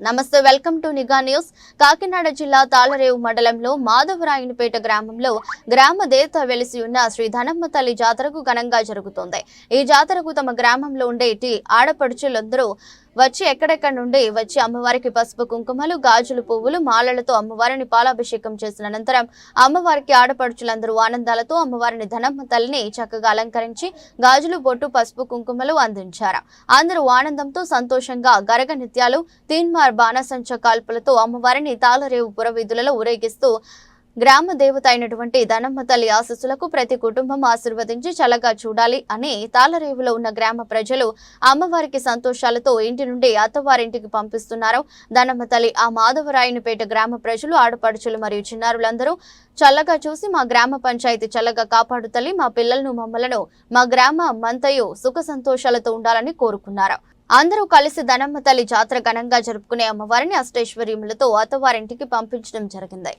నమస్తే welcome to Nigha news. Kakinada జిల్లా తాళరేవు మండలంలో మాధవరాయనిపేట గ్రామంలో గ్రామ దేవత వెలిసి ఉన్న శ్రీ ధనమ్మ తల్లి జాతరకు ఘనంగా జరుగుతోంది. ఈ జాతరకు తమ గ్రామంలో ఉండేటి ఆడపడుచులందరూ వచ్చి ఎక్కడెక్కడి నుండి వచ్చి అమ్మవారికి పసుపు కుంకుమలు గాజులు పువ్వులు మాలలతో అమ్మవారిని పాలాభిషేకం చేసిన అనంతరం అమ్మవారికి ఆడపడుచులందరూ ఆనందాలతో అమ్మవారిని ధనమ్మ తల్లిని చక్కగా అలంకరించి గాజులు బొట్టు పసుపు కుంకుమలు అందించారు. అందరూ ఆనందంతో సంతోషంగా గరగ నిత్యాలు తీన్మార్ బాణసంచ కాల్పులతో అమ్మవారిని తాళరేవు పురవీధులలో ఊరేగిస్తూ గ్రామ దేవత అయినటువంటి ధనమ్మ తల్లి ఆశస్సులకు ప్రతి కుటుంబం ఆశీర్వదించి చల్లగా చూడాలి అని తాళరేవులో ఉన్న గ్రామ ప్రజలు అమ్మవారికి సంతోషాలతో ఇంటి నుండి అత్తవారింటికి పంపిస్తున్నారు. ధనమ్మ తల్లి ఆ మాధవరాయనిపేట గ్రామ ప్రజలు ఆడపడుచులు మరియు చిన్నారులందరూ చల్లగా చూసి మా గ్రామ పంచాయతీ చల్లగా కాపాడు తల్లి మా పిల్లలను మమ్మలను మా గ్రామ మంతయు సుఖ సంతోషాలతో ఉండాలని కోరుకున్నారు. అందరూ కలిసి ధనమ్మ తల్లి జాతర ఘనంగా జరుపుకునే అమ్మవారిని అష్టైశ్వర్యములతో అత్తవారింటికి పంపించడం జరిగింది.